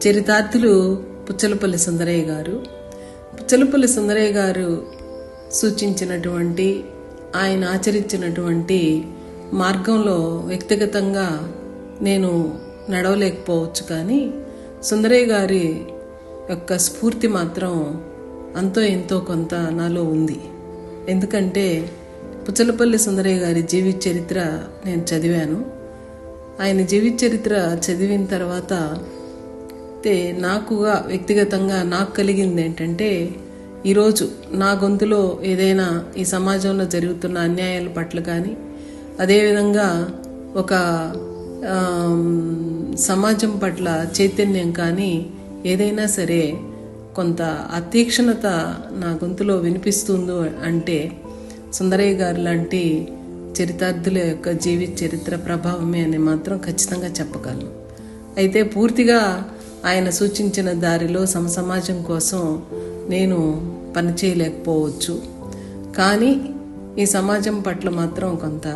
చరితార్థులు పుచ్చలపల్లి సుందరయ్య గారు. పుచ్చలపల్లి సుందరయ్య గారు సూచించినటువంటి ఆయన ఆచరించినటువంటి మార్గంలో వ్యక్తిగతంగా నేను నడవలేకపోవచ్చు కానీ సుందరయ్య గారి యొక్క స్ఫూర్తి మాత్రం అంతో ఎంతో కొంత నాలో ఉంది. ఎందుకంటే పుచ్చలపల్లి సుందరయ్య గారి జీవిత చరిత్ర నేను చదివాను. ఆయన జీవిత చరిత్ర చదివిన తర్వాత అయితే నాకుగా వ్యక్తిగతంగా నాకు కలిగింది ఏంటంటే ఈరోజు నా గొంతులో ఏదైనా ఈ సమాజంలో జరుగుతున్న అన్యాయాల పట్ల కానీ అదేవిధంగా ఒక సమాజం పట్ల చైతన్యం కానీ ఏదైనా సరే కొంత అతీక్షణత నా గొంతులో వినిపిస్తుందో అంటే సుందరయ్య గారు లాంటి చరితార్థుల యొక్క జీవిత చరిత్ర ప్రభావమే అని మాత్రం ఖచ్చితంగా చెప్పగలను. అయితే పూర్తిగా ఆయన సూచించిన దారిలో సమసమాజం కోసం నేను పనిచేయలేకపోవచ్చు. కానీ ఈ సమాజం పట్ల మాత్రం కొంత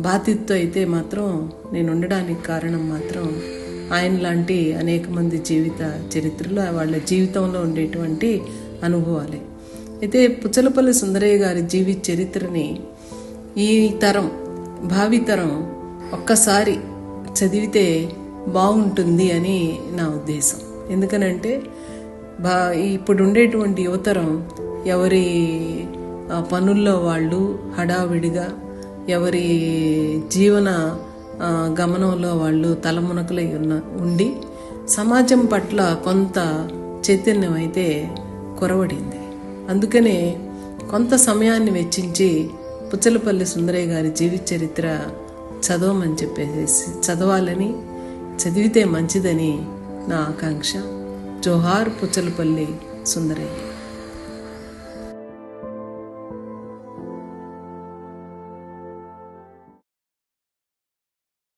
బాధిత అయితే మాత్రం నేను ఉండడానికి కారణం మాత్రం ఆయన లాంటి అనేక మంది జీవిత చరిత్రలో వాళ్ళ జీవితంలో ఉండేటువంటి అనుభవాలే. అయితే పుచ్చలపల్లి సుందరయ్య గారి జీవిత చరిత్రని ఈ తరం భావితరం ఒక్కసారి చదివితే బాగుంటుంది అని నా ఉద్దేశం. ఎందుకనంటే బా ఇప్పుడు ఉండేటువంటి యువతరం ఎవరి పనుల్లో వాళ్ళు హడావిడిగా ఎవరి జీవన గమనంలో వాళ్ళు తలమునకలై ఉన్న ఉండి సమాజం పట్ల కొంత చైతన్యం అయితే కొరవడింది. అందుకనే కొంత సమయాన్ని వెచ్చించి పుచ్చలపల్లి సుందరయ్య గారి జీవిత చరిత్ర చదవమని చెప్పేసి చదవాలని చదివితే మంచిదని నా ఆకాంక్ష. జోహార్ పుచ్చలపల్లి సుందరయ్య.